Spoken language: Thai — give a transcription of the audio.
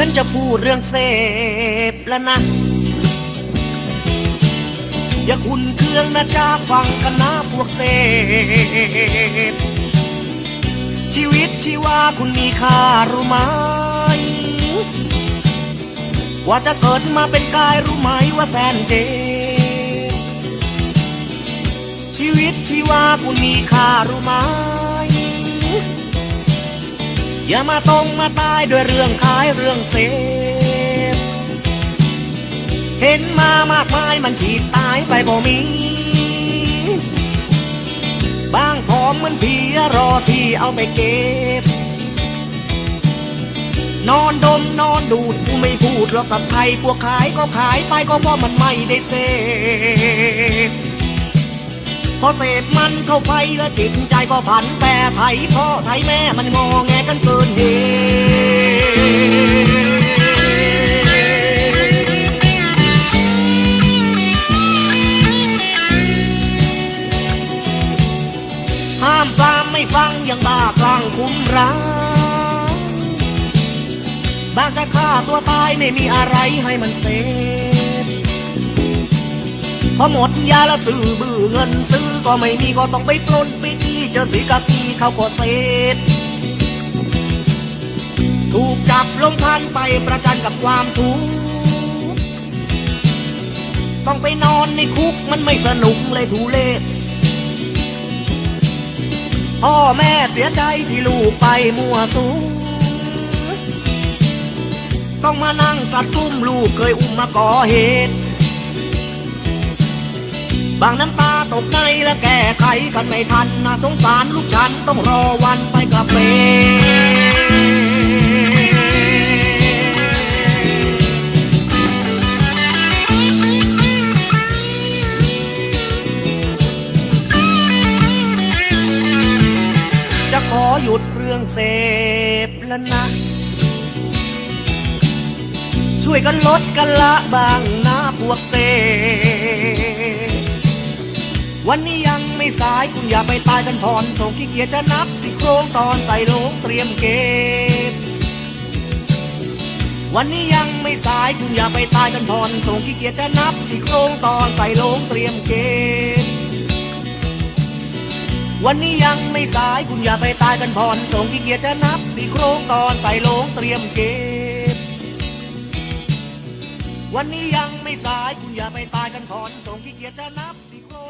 ฉันจะพูดเรื่องเสพแล้วนะ อย่าคุณเครื่องนะจ้าฟังกันนะพวกเสพชีวิตชีวาคุณมีค่ารู้ไหม ว่าจะเกิดมาเป็นกายรู้ไหมว่าแสนเจ็บชีวิตชีวาคุณมีค่ารู้ไหม อย่ามาต้องมาตายด้วยเรื่องขายเรื่องเสพเห็นมามากมายมันฉีดตายไปบ่มีบางพร้อมมันเพียรอที่เอาไปเก็บ นอนดมนอนดูดกูไม่พูดหรอกกับใครพวกขายก็ขายไปก็เพราะมันไม่ได้เสพ พอเสพมันเข้าไปแล้วจิตใจก็ผันแปรไถพ่อไถแม่มันงอแงกันเกินเหตุห้ามปรามไม่ฟังยังบ้าคลั่งคุ้มร้ายบางจะฆ่าตัวตายไม่มีอะไรให้มันเสพ พอหมดยาแล้วซื้อบื้อเงินซื้อก็ไม่มีก็ต้องไปปล้นไปจี้เจอสีกากีเขาก็เสร็จถูกจับลงทันไปประจันกับความทุกข์ต้องไปนอนในคุกมันไม่สนุกเลยทุเลศพ่อแม่เสียใจที่ลูกไปมั่วสูงต้องมานั่งกัดตุ้มลูกเคยอุ้มมาก่อเหตุ บางน้ำตาตกในและแก้ไขกันไม่ทันน่าสงสารลูกฉันต้องรอวันไปกับเปจะขอหยุดเรื่องเสพแล้วนะ ช่วยกันลดกันละบางนะพวกเสพ วันนี้ยังไม่สายคุณอย่าไปตายกันผ่อนส่งขี้เกียจจะนับสิโครงตอนใส่โลงเตรียมเก็บวันนี้ยังไม่สายคุณอย่าไปตายกันผ่อนส่งขี้เกียจจะนับสิโครงตอนใส่ลงเตรียมเก็บวันนี้ยังไม่สายคุณอย่าไปตายกันผ่อนส่งขี้เกียจจะนับสิโครงตอนใส่โลงเตรียมเก็บวันนี้ยังไม่สายคุณอย่าไปตายกันผ่อนส่งขี้เกียจจะนับ